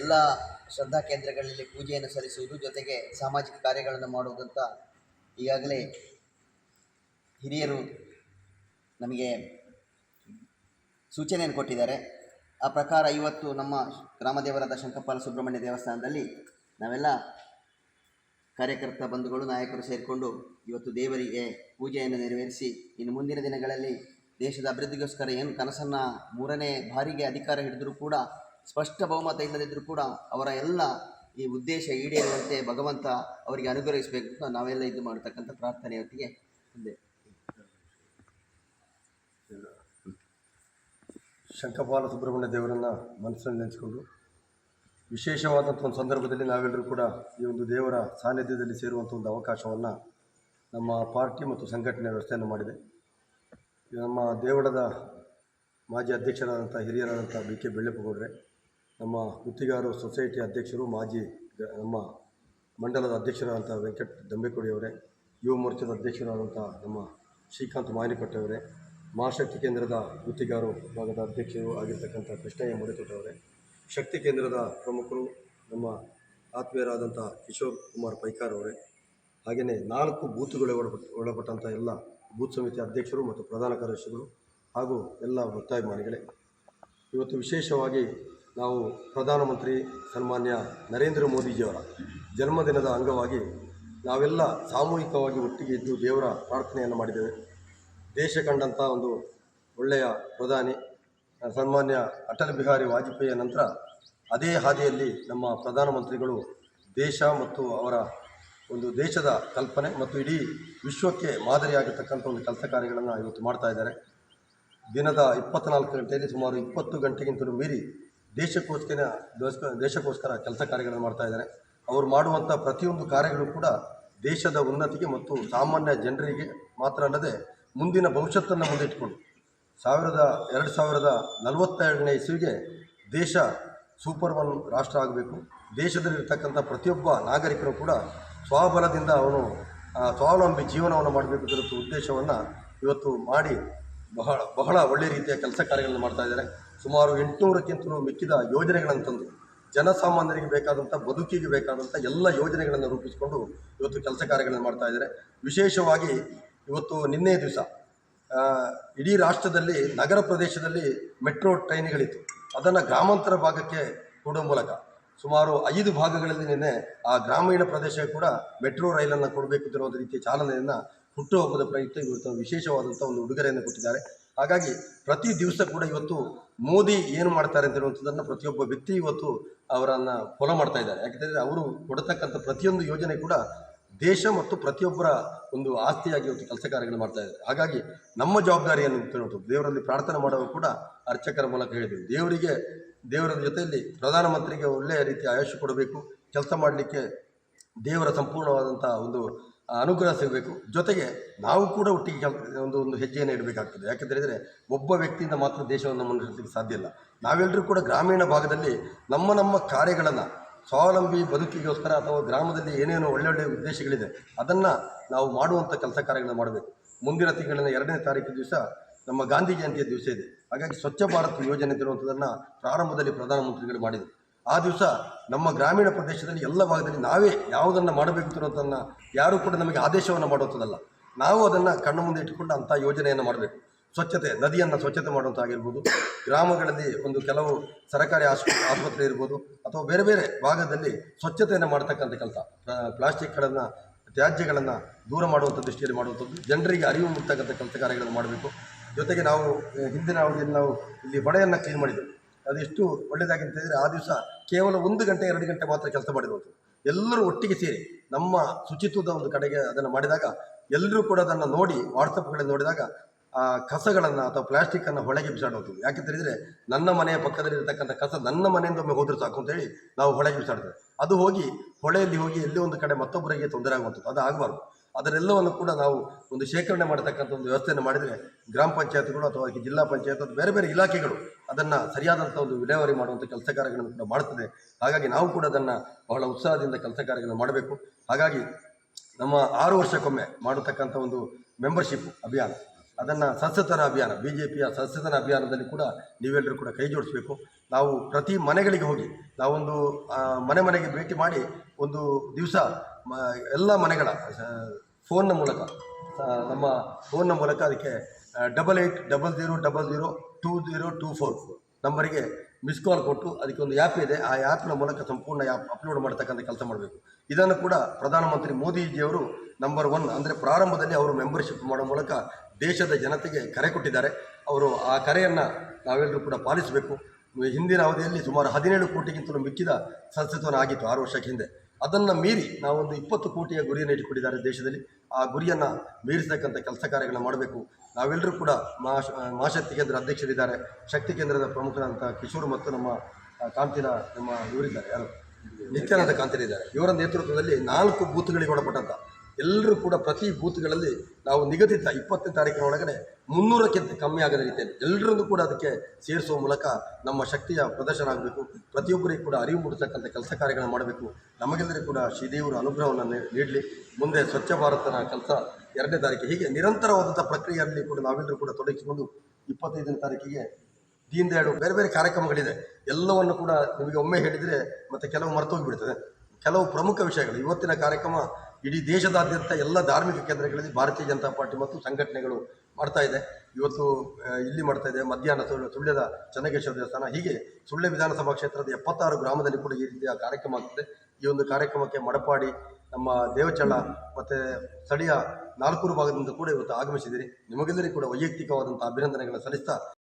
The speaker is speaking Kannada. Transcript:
ಎಲ್ಲ ಶ್ರದ್ಧಾ ಕೇಂದ್ರಗಳಲ್ಲಿ ಪೂಜೆಯನ್ನು ಸಲ್ಲಿಸುವುದು, ಜೊತೆಗೆ ಸಾಮಾಜಿಕ ಕಾರ್ಯಗಳನ್ನು ಮಾಡುವುದಂತ ಈಗಾಗಲೇ ಹಿರಿಯರು ನಮಗೆ ಸೂಚನೆಯನ್ನು ಕೊಟ್ಟಿದ್ದಾರೆ. ಆ ಪ್ರಕಾರ ಇವತ್ತು ನಮ್ಮ ಗ್ರಾಮದೇವರಾದ ಶಂಕಪಾಲ ಸುಬ್ರಹ್ಮಣ್ಯ ದೇವಸ್ಥಾನದಲ್ಲಿ ನಾವೆಲ್ಲ ಕಾರ್ಯಕರ್ತ ಬಂಧುಗಳು, ನಾಯಕರು ಸೇರಿಕೊಂಡು ಇವತ್ತು ದೇವರಿಗೆ ಪೂಜೆಯನ್ನು ನೆರವೇರಿಸಿ, ಇನ್ನು ಮುಂದಿನ ದಿನಗಳಲ್ಲಿ ದೇಶದ ಅಭಿವೃದ್ಧಿಗೋಸ್ಕರ ಏನು ಕನಸನ್ನು ಮೂರನೇ ಬಾರಿಗೆ ಅಧಿಕಾರ ಹಿಡಿದರೂ ಕೂಡ ಸ್ಪಷ್ಟ ಬಹುಮತ ಇಲ್ಲದಿದ್ದರೂ ಕೂಡ ಅವರ ಎಲ್ಲ ಈ ಉದ್ದೇಶ ಈಡೇರುವಂತೆ ಭಗವಂತ ಅವರಿಗೆ ಅನುಗ್ರಹಿಸಬೇಕು ನಾವೆಲ್ಲ ಇದು ಮಾಡತಕ್ಕಂಥ ಪ್ರಾರ್ಥನೆಯೊತ್ತಿಗೆ ಮುಂದೆ. ಶಂಕಪಾಲ ಸುಬ್ರಹ್ಮಣ್ಯ ದೇವರನ್ನು ಮನಸ್ಸಲ್ಲಿ ನೆನೆಸ್ಕೊಂಡು ವಿಶೇಷವಾದಂಥ ಒಂದು ಸಂದರ್ಭದಲ್ಲಿ ನಾವೆಲ್ಲರೂ ಕೂಡ ಈ ಒಂದು ದೇವರ ಸಾನ್ನಿಧ್ಯದಲ್ಲಿ ಸೇರುವಂಥ ಒಂದು ಅವಕಾಶವನ್ನು ನಮ್ಮ ಪಾರ್ಟಿ ಮತ್ತು ಸಂಘಟನೆ ವ್ಯವಸ್ಥೆಯನ್ನು ಮಾಡಿದೆ. ನಮ್ಮ ದೇವಳದ ಮಾಜಿ ಅಧ್ಯಕ್ಷರಾದಂಥ ಹಿರಿಯರಾದಂಥ ಬಿ ಕೆ ಬೆಳ್ಳೆಪ್ಪಗೌಡ್ರೆ ನಮ್ಮ ಗುತ್ತಿಗಾರರು ಸೊಸೈಟಿ ಅಧ್ಯಕ್ಷರು, ಮಾಜಿ ನಮ್ಮ ಮಂಡಲದ ಅಧ್ಯಕ್ಷರಾದಂಥ ವೆಂಕಟ್ ದಂಬೆಕೊಡಿಯವರೇ ಯುವ ಮೋರ್ಚಾದ ಅಧ್ಯಕ್ಷರಾದಂಥ ನಮ್ಮ ಶ್ರೀಕಾಂತ್ ಮಾಯನಕಟ್ಟೆಯವರೇ ಮಹಾಶಕ್ತಿ ಕೇಂದ್ರದ ಗುತ್ತಿಗಾರು ಭಾಗದ ಅಧ್ಯಕ್ಷರು ಆಗಿರ್ತಕ್ಕಂಥ ಕೃಷ್ಣಯ್ಯ ಮುಡಿತೋಟವರೇ ಶಕ್ತಿ ಕೇಂದ್ರದ ಪ್ರಮುಖರು ನಮ್ಮ ಆತ್ಮೀಯರಾದಂಥ ಕಿಶೋರ್ ಕುಮಾರ್ ಪೈಕಾರ್ ಅವರೇ, ಹಾಗೆಯೇ ನಾಲ್ಕು ಬೂತ್ಗಳು ಒಳಪಟ್ಟ ಒಳಪಟ್ಟಂಥ ಎಲ್ಲ ಬೂತ್ ಸಮಿತಿ ಅಧ್ಯಕ್ಷರು ಮತ್ತು ಪ್ರಧಾನ ಕಾರ್ಯದರ್ಶಿಗಳು ಹಾಗೂ ಎಲ್ಲ ಭಕ್ತಾಭಿಮಾನಿಗಳೇ ಇವತ್ತು ವಿಶೇಷವಾಗಿ ನಾವು ಪ್ರಧಾನಮಂತ್ರಿ ಸನ್ಮಾನ್ಯ ನರೇಂದ್ರ ಮೋದಿಜಿಯವರ ಜನ್ಮದಿನದ ಅಂಗವಾಗಿ ನಾವೆಲ್ಲ ಸಾಮೂಹಿಕವಾಗಿ ಒಟ್ಟಿಗೆ ಇದ್ದು ದೇವರ ಪ್ರಾರ್ಥನೆಯನ್ನು ಮಾಡಿದ್ದೇವೆ. ದೇಶ ಕಂಡಂಥ ಒಂದು ಒಳ್ಳೆಯ ಪ್ರಧಾನಿ, ಸನ್ಮಾನ್ಯ ಅಟಲ್ ಬಿಹಾರಿ ವಾಜಪೇಯಿಯ ನಂತರ ಅದೇ ಹಾದಿಯಲ್ಲಿ ನಮ್ಮ ಪ್ರಧಾನಮಂತ್ರಿಗಳು ದೇಶ ಮತ್ತು ಅವರ ಒಂದು ದೇಶದ ಕಲ್ಪನೆ ಮತ್ತು ಇಡೀ ವಿಶ್ವಕ್ಕೆ ಮಾದರಿಯಾಗಿರ್ತಕ್ಕಂಥ ಒಂದು ಕೆಲಸ ಕಾರ್ಯಗಳನ್ನು ಇವತ್ತು ಮಾಡ್ತಾ ಇದ್ದಾರೆ. ದಿನದ ಇಪ್ಪತ್ನಾಲ್ಕು ಗಂಟೆಯಲ್ಲಿ ಸುಮಾರು ಇಪ್ಪತ್ತು ಗಂಟೆಗಿಂತಲೂ ಮೀರಿ ದೇಶಕ್ಕೋಸ್ಕರ ದೇಶಕ್ಕೋಸ್ಕರ ಕೆಲಸ ಕಾರ್ಯಗಳನ್ನು ಮಾಡ್ತಾ ಇದ್ದಾರೆ. ಅವರು ಮಾಡುವಂಥ ಪ್ರತಿಯೊಂದು ಕಾರ್ಯಗಳು ಕೂಡ ದೇಶದ ಉನ್ನತಿಗೆ ಮತ್ತು ಸಾಮಾನ್ಯ ಜನರಿಗೆ ಮಾತ್ರ ಅಲ್ಲದೆ ಮುಂದಿನ ಭವಿಷ್ಯತ್ತನ್ನು ಮುಂದಿಟ್ಕೊಂಡು ಸಾವಿರದ, ಎರಡು ಸಾವಿರದ ನಲವತ್ತೆರಡನೇ ಇಸುವಿಗೆ ದೇಶ ಸೂಪರ್ ಒನ್ ರಾಷ್ಟ್ರ ಆಗಬೇಕು. ದೇಶದಲ್ಲಿರ್ತಕ್ಕಂಥ ಪ್ರತಿಯೊಬ್ಬ ನಾಗರಿಕರು ಕೂಡ ಸ್ವಬಲದಿಂದ ಅವನು ಸ್ವಾವಲಂಬಿ ಜೀವನವನ್ನು ಮಾಡಬೇಕು ಅನ್ನೋ ಉದ್ದೇಶವನ್ನು ಇವತ್ತು ಮಾಡಿ ಬಹಳ ಬಹಳ ಒಳ್ಳೆಯ ರೀತಿಯ ಕೆಲಸ ಕಾರ್ಯಗಳನ್ನು ಮಾಡ್ತಾ ಇದ್ದಾರೆ. ಸುಮಾರು ಎಂಟುನೂರಕ್ಕಿಂತಲೂ ಮಿಕ್ಕಿದ ಯೋಜನೆಗಳನ್ನು ತಂದು ಜನಸಾಮಾನ್ಯರಿಗೆ ಬೇಕಾದಂಥ, ಬದುಕಿಗೆ ಬೇಕಾದಂಥ ಎಲ್ಲ ಯೋಜನೆಗಳನ್ನು ರೂಪಿಸಿಕೊಂಡು ಇವತ್ತು ಕೆಲಸ ಕಾರ್ಯಗಳನ್ನು ಮಾಡ್ತಾ ಇದ್ದಾರೆ. ವಿಶೇಷವಾಗಿ ಇವತ್ತು ನಿನ್ನೆ ದಿವಸ ಇಡೀ ರಾಷ್ಟ್ರದಲ್ಲಿ, ನಗರ ಪ್ರದೇಶದಲ್ಲಿ ಮೆಟ್ರೋ ಟ್ರೈನ್ಗಳಿತ್ತು. ಅದನ್ನು ಗ್ರಾಮಾಂತರ ಭಾಗಕ್ಕೆ ಕೊಡುವ ಮೂಲಕ ಸುಮಾರು ಐದು ಭಾಗಗಳಲ್ಲಿ ನಿನ್ನೆ ಆ ಗ್ರಾಮೀಣ ಪ್ರದೇಶ ಕೂಡ ಮೆಟ್ರೋ ರೈಲನ್ನು ಕೊಡಬೇಕು ಅನ್ನೋ ರೀತಿಯ ಚಾಲನೆಯನ್ನು ಹುಟ್ಟುಹಬ್ಬದ ಪ್ರಯುಕ್ತ ಇವತ್ತು ವಿಶೇಷವಾದಂಥ ಒಂದು ಉಡುಗೊರೆಯನ್ನು ಕೊಟ್ಟಿದ್ದಾರೆ. ಹಾಗಾಗಿ ಪ್ರತಿ ದಿವಸ ಕೂಡ ಇವತ್ತು ಮೋದಿ ಏನು ಮಾಡ್ತಾರೆ ಅಂತ ಹೇಳುವಂಥದ್ದನ್ನು ಪ್ರತಿಯೊಬ್ಬ ವ್ಯಕ್ತಿ ಇವತ್ತು ಅವರನ್ನು ಫಾಲೋ ಮಾಡ್ತಾ ಇದ್ದಾರೆ. ಯಾಕೆಂದರೆ ಅವರು ಕೊಡತಕ್ಕಂಥ ಪ್ರತಿಯೊಂದು ಯೋಜನೆ ಕೂಡ ದೇಶ ಮತ್ತು ಪ್ರತಿಯೊಬ್ಬರ ಒಂದು ಆಸ್ತಿಯಾಗಿ ಇವತ್ತು ಕೆಲಸ ಕಾರ್ಯಗಳು ಮಾಡ್ತಾ ಇದ್ದಾರೆ ಹಾಗಾಗಿ ನಮ್ಮ ಜವಾಬ್ದಾರಿಯನ್ನು ತಿಳುವಂಥದ್ದು ದೇವರಲ್ಲಿ ಪ್ರಾರ್ಥನೆ ಮಾಡುವ ಕೂಡ ಅರ್ಚಕರ ಮೂಲಕ ಹೇಳಿದ್ವಿ ದೇವರಿಗೆ, ದೇವರ ಜೊತೆಯಲ್ಲಿ ಪ್ರಧಾನಮಂತ್ರಿಗೆ ಒಳ್ಳೆಯ ರೀತಿಯ ಆಯುಷ್ ಕೊಡಬೇಕು. ಕೆಲಸ ಮಾಡಲಿಕ್ಕೆ ದೇವರ ಸಂಪೂರ್ಣವಾದಂಥ ಒಂದು ಅನುಗ್ರಹ ಸಿಗಬೇಕು. ಜೊತೆಗೆ ನಾವು ಕೂಡ ಒಟ್ಟಿಗೆ ಒಂದು ಒಂದು ಹೆಜ್ಜೆಯನ್ನು ಇಡಬೇಕಾಗ್ತದೆ. ಯಾಕೆಂತ ಹೇಳಿದರೆ ಒಬ್ಬ ವ್ಯಕ್ತಿಯಿಂದ ಮಾತ್ರ ದೇಶವನ್ನು ಮುನ್ನಡೆಸಲಿಕ್ಕೆ ಸಾಧ್ಯ ಇಲ್ಲ. ನಾವೆಲ್ಲರೂ ಕೂಡ ಗ್ರಾಮೀಣ ಭಾಗದಲ್ಲಿ ನಮ್ಮ ನಮ್ಮ ಕಾರ್ಯಗಳನ್ನು ಸ್ವಾವಲಂಬಿ ಬದುಕಿಗೋಸ್ಕರ ಅಥವಾ ಗ್ರಾಮದಲ್ಲಿ ಏನೇನೋ ಒಳ್ಳೊಳ್ಳೆಯ ಉದ್ದೇಶಗಳಿದೆ, ಅದನ್ನು ನಾವು ಮಾಡುವಂಥ ಕೆಲಸ ಕಾರ್ಯಗಳನ್ನು ಮಾಡಬೇಕು. ಮುಂದಿನ ತಿಂಗಳಿನ ಎರಡನೇ ತಾರೀಕು ದಿವಸ ನಮ್ಮ ಗಾಂಧಿ ಜಯಂತಿಯ ದಿವಸ ಇದೆ. ಹಾಗಾಗಿ ಸ್ವಚ್ಛ ಭಾರತ್ ಯೋಜನೆ ಇರುವಂಥದ್ದನ್ನು ಪ್ರಾರಂಭದಲ್ಲಿ ಪ್ರಧಾನಮಂತ್ರಿಗಳು ಮಾಡಿದರು. ಆ ದಿವಸ ನಮ್ಮ ಗ್ರಾಮೀಣ ಪ್ರದೇಶದಲ್ಲಿ ಎಲ್ಲ ಭಾಗದಲ್ಲಿ ನಾವೇ ಯಾವುದನ್ನು ಮಾಡಬೇಕು ಅನ್ನೋದನ್ನು ಯಾರೂ ಕೂಡ ನಮಗೆ ಆದೇಶವನ್ನು ಮಾಡುವಂಥದ್ದಲ್ಲ. ನಾವು ಅದನ್ನು ಕಣ್ಣು ಮುಂದೆ ಇಟ್ಟುಕೊಂಡು ಅಂಥ ಯೋಜನೆಯನ್ನು ಮಾಡಬೇಕು. ಸ್ವಚ್ಛತೆ, ನದಿಯನ್ನು ಸ್ವಚ್ಛತೆ ಮಾಡುವಂತಾಗಿರ್ಬೋದು ಗ್ರಾಮಗಳಲ್ಲಿ ಒಂದು ಕೆಲವು ಸರ್ಕಾರಿ ಆಸ್ಪ, ಆಸ್ಪತ್ರೆ ಇರ್ಬೋದು, ಅಥವಾ ಬೇರೆ ಬೇರೆ ಭಾಗದಲ್ಲಿ ಸ್ವಚ್ಛತೆಯನ್ನು ಮಾಡ್ತಕ್ಕಂಥ ಕೆಲಸ. ಪ್ಲಾಸ್ಟಿಕ್ಗಳನ್ನು ತ್ಯಾಜ್ಯಗಳನ್ನು ದೂರ ಮಾಡುವಂಥ ದೃಷ್ಟಿಯಲ್ಲಿ ಮಾಡುವಂಥದ್ದು, ಜನರಿಗೆ ಅರಿವು ಮುಟ್ಟಕ್ಕಂಥ ಕೆಲಸ ಕಾರ್ಯಗಳನ್ನು ಮಾಡಬೇಕು. ಜೊತೆಗೆ ನಾವು, ಹಿಂದಿನ ಅವಧಿಯಲ್ಲಿ ನಾವು ಇಲ್ಲಿ ಬಡೆಯನ್ನು ಕ್ಲೀನ್ ಮಾಡಿದ್ದೆವು. ಅದೆಷ್ಟು ಒಳ್ಳೆಯದಾಗಿ ಅಂತ ಹೇಳಿದರೆ ಆ ದಿವಸ ಕೇವಲ ಒಂದು ಗಂಟೆ, ಎರಡು ಗಂಟೆ ಮಾತ್ರ ಕೆಲಸ ಮಾಡಿರುವಂಥದ್ದು ಎಲ್ಲರೂ ಒಟ್ಟಿಗೆ ಸೇರಿ ನಮ್ಮ ಶುಚಿತ್ವದ ಒಂದು ಕಡೆಗೆ ಅದನ್ನು ಮಾಡಿದಾಗ ಎಲ್ಲರೂ ಕೂಡ ಅದನ್ನು ನೋಡಿ ವಾಟ್ಸಪ್ಗಳಲ್ಲಿ ನೋಡಿದಾಗ ಆ ಕಸಗಳನ್ನು ಅಥವಾ ಪ್ಲಾಸ್ಟಿಕ್ಕನ್ನು ಹೊಳೆಗೆ ಬಿಸಾಡೋದು. ಯಾಕೆ ಹೇಳಿದರೆ ನನ್ನ ಮನೆಯ ಪಕ್ಕದಲ್ಲಿ ಇರತಕ್ಕಂಥ ಕಸ ನನ್ನ ಮನೆಯಿಂದ ಒಮ್ಮೆ ಹೋದ್ರೆ ಸಾಕು ಅಂತೇಳಿ ನಾವು ಹೊಳೆಗೆ ಬಿಸಾಡ್ತೇವೆ. ಅದು ಹೋಗಿ ಹೊಳೆಯಲ್ಲಿ ಹೋಗಿ ಎಲ್ಲೋ ಒಂದು ಕಡೆ ಮತ್ತೊಬ್ಬರಿಗೆ ತೊಂದರೆ ಆಗುವಂಥದ್ದು. ಅದು ಆಗಬಾರ್ದು. ಅದರೆಲ್ಲವನ್ನು ಕೂಡ ನಾವು ಒಂದು ಶೇಖರಣೆ ಮಾಡತಕ್ಕಂಥ ಒಂದು ವ್ಯವಸ್ಥೆಯನ್ನು ಮಾಡಿದರೆ ಗ್ರಾಮ ಪಂಚಾಯತ್ಗಳು ಅಥವಾ ಜಿಲ್ಲಾ ಪಂಚಾಯತ್ ಅಥವಾ ಬೇರೆ ಬೇರೆ ಇಲಾಖೆಗಳು ಅದನ್ನು ಸರಿಯಾದಂಥ ಒಂದು ವಿಲೇವಾರಿ ಮಾಡುವಂಥ ಕೆಲಸ ಕಾರ್ಯಗಳನ್ನು ಕೂಡ ಮಾಡ್ತದೆ. ಹಾಗಾಗಿ ನಾವು ಕೂಡ ಅದನ್ನು ಬಹಳ ಉತ್ಸಾಹದಿಂದ ಕೆಲಸ ಕಾರ್ಯಗಳನ್ನು ಮಾಡಬೇಕು. ಹಾಗಾಗಿ ನಮ್ಮ ಆರು ವರ್ಷಕ್ಕೊಮ್ಮೆ ಮಾಡತಕ್ಕಂಥ ಒಂದು ಮೆಂಬರ್ಶಿಪ್ ಅಭಿಯಾನ, ಅದನ್ನು ಸಸ್ಯತನ ಅಭಿಯಾನ ಬಿ ಜೆ ಪಿಯ ಸಸ್ಯತನ ಅಭಿಯಾನದಲ್ಲಿ ಕೂಡ ನೀವೆಲ್ಲರೂ ಕೂಡ ಕೈ ಜೋಡಿಸಬೇಕು. ನಾವು ಪ್ರತಿ ಮನೆಗಳಿಗೆ ಹೋಗಿ ನಾವೊಂದು ಮನೆ ಮನೆಗೆ ಭೇಟಿ ಮಾಡಿ ಒಂದು ದಿವಸ ಎಲ್ಲ ಮನೆಗಳ ಫೋನ್ನ ಮೂಲಕ ನಮ್ಮ ಫೋನ್ನ ಮೂಲಕ ಅದಕ್ಕೆ double eight double zero double zero, two zero, two four ನಂಬರಿಗೆ ಮಿಸ್ ಕಾಲ್ ಕೊಟ್ಟು ಅದಕ್ಕೆ ಒಂದು ಆ್ಯಪ್ ಇದೆ. ಆ ಆ್ಯಪ್ನ ಮೂಲಕ ಸಂಪೂರ್ಣ ಆ್ಯಪ್ ಅಪ್ಲೋಡ್ ಮಾಡ್ತಕ್ಕಂಥ ಕೆಲಸ ಮಾಡಬೇಕು. ಇದನ್ನು ಕೂಡ ಪ್ರಧಾನಮಂತ್ರಿ ಮೋದಿಜಿಯವರು ನಂಬರ್ ಒನ್ ಅಂದರೆ ಪ್ರಾರಂಭದಲ್ಲಿ ಅವರು ಮೆಂಬರ್ಶಿಪ್ ಮಾಡೋ ಮೂಲಕ ದೇಶದ ಜನತೆಗೆ ಕರೆ ಕೊಟ್ಟಿದ್ದಾರೆ. ಅವರು ಆ ಕರೆಯನ್ನು ನಾವೆಲ್ಲರೂ ಕೂಡ ಪಾಲಿಸಬೇಕು. ಹಿಂದಿನ ಅವಧಿಯಲ್ಲಿ ಸುಮಾರು ಹದಿನೇಳು ಕೋಟಿಗಿಂತಲೂ ಮಿಕ್ಕಿದ ಸದಸ್ಯತ್ವನ ಆಗಿತ್ತು ಆರು ವರ್ಷಕ್ಕೆ ಹಿಂದೆ. ಅದನ್ನು ಮೀರಿ ನಾವೊಂದು ಇಪ್ಪತ್ತು ಕೋಟಿಯ ಗುರಿಯನ್ನು ಇಟ್ಟುಕೊಂಡಿದ್ದಾರೆ ದೇಶದಲ್ಲಿ. ಆ ಗುರಿಯನ್ನು ಮೀರಿಸತಕ್ಕಂಥ ಕೆಲಸ ಕಾರ್ಯಗಳನ್ನು ಮಾಡಬೇಕು. ನಾವೆಲ್ಲರೂ ಕೂಡ ಮಹಾ ಮಹಾಶಕ್ತಿ ಕೇಂದ್ರ ಅಧ್ಯಕ್ಷರಿದ್ದಾರೆ. ಶಕ್ತಿ ಕೇಂದ್ರದ ಪ್ರಮುಖರಾದಂಥ ಕಿಶೋರ್ ಮತ್ತು ನಮ್ಮ ಕಾಂತಿನ ನಮ್ಮ ಇವರಿದ್ದಾರೆ. ಯಾರು? ನಿತ್ಯಾನಂದ ಕಾಂತಿನಿದ್ದಾರೆ ಇವರ ನೇತೃತ್ವದಲ್ಲಿ ನಾಲ್ಕು ಬೂತ್ಗಳಿಗೆ ಒಳಪಟ್ಟಂಥ ಎಲ್ಲರೂ ಕೂಡ ಪ್ರತಿ ಬೂತ್ಗಳಲ್ಲಿ ನಾವು ನಿಗದಿತ ಇಪ್ಪತ್ತನೇ ತಾರೀಕಿನ ಒಳಗಡೆ ಮುನ್ನೂರಕ್ಕಿಂತ ಕಮ್ಮಿ ಆಗದ ರೀತಿಯಲ್ಲಿ ಎಲ್ಲರನ್ನೂ ಕೂಡ ಅದಕ್ಕೆ ಸೇರಿಸುವ ಮೂಲಕ ನಮ್ಮ ಶಕ್ತಿಯ ಪ್ರದರ್ಶನ ಆಗಬೇಕು ಪ್ರತಿಯೊಬ್ಬರಿಗೂ ಕೂಡ ಅರಿವು ಮೂಡಿಸತಕ್ಕಂಥ ಕೆಲಸ ಕಾರ್ಯಗಳನ್ನು ಮಾಡಬೇಕು. ನಮಗೆಲ್ಲರೂ ಕೂಡ ಶ್ರೀದೇವರ ಅನುಗ್ರಹವನ್ನು ನೀಡಲಿ. ಮುಂದೆ ಸ್ವಚ್ಛ ಭಾರತನ ಕೆಲಸ ಎರಡನೇ ತಾರೀಕು ಹೀಗೆ ನಿರಂತರವಾದಂಥ ಪ್ರಕ್ರಿಯೆಯಲ್ಲಿ ಕೂಡ ನಾವೆಲ್ಲರೂ ಕೂಡ ತೊಡಗಿಸಿಕೊಂಡು ಇಪ್ಪತ್ತೈದನೇ ತಾರೀಕಿಗೆ ದೀನ್ ದಯಾಳು ಬೇರೆ ಬೇರೆ ಕಾರ್ಯಕ್ರಮಗಳಿದೆ. ಎಲ್ಲವನ್ನು ಕೂಡ ನಿಮಗೆ ಒಮ್ಮೆ ಹೇಳಿದರೆ ಮತ್ತೆ ಕೆಲವು ಮರ್ತೋಗಿಬಿಡ್ತದೆ. ಕೆಲವು ಪ್ರಮುಖ ವಿಷಯಗಳು. ಇವತ್ತಿನ ಕಾರ್ಯಕ್ರಮ ಇಡೀ ದೇಶದಾದ್ಯಂತ ಎಲ್ಲ ಧಾರ್ಮಿಕ ಕೇಂದ್ರಗಳಲ್ಲಿ ಭಾರತೀಯ ಜನತಾ ಪಾರ್ಟಿ ಮತ್ತು ಸಂಘಟನೆಗಳು ಮಾಡ್ತಾ ಇದೆ. ಇವತ್ತು ಇಲ್ಲಿ ಮಾಡ್ತಾ ಇದೆ. ಮಧ್ಯಾಹ್ನ ಸುಳ್ಯ ಸುಳ್ಯದ ಚನ್ನಕೇಶ್ವರ ದೇವಸ್ಥಾನ. ಹೀಗೆ ಸುಳ್ಯ ವಿಧಾನಸಭಾ ಕ್ಷೇತ್ರದ ಎಪ್ಪತ್ತಾರು ಗ್ರಾಮದಲ್ಲಿ ಕೂಡ ಈ ರೀತಿಯ ಕಾರ್ಯಕ್ರಮ ಆಗ್ತದೆ. ಈ ಒಂದು ಕಾರ್ಯಕ್ರಮಕ್ಕೆ ಮಡಪಾಡಿ ನಮ್ಮ ದೇವಚಳ ಮತ್ತು ಸ್ಥಳೀಯ ನಾಲ್ಕೂರು ಭಾಗದಿಂದ ಕೂಡ ಇವತ್ತು ಆಗಮಿಸಿದ್ದೀರಿ ನಿಮಗೆಲ್ಲರಿಗೂ ಕೂಡ ವೈಯಕ್ತಿಕವಾದಂಥ ಅಭಿನಂದನೆಗಳನ್ನು ಸಲ್ಲಿಸ್ತಾ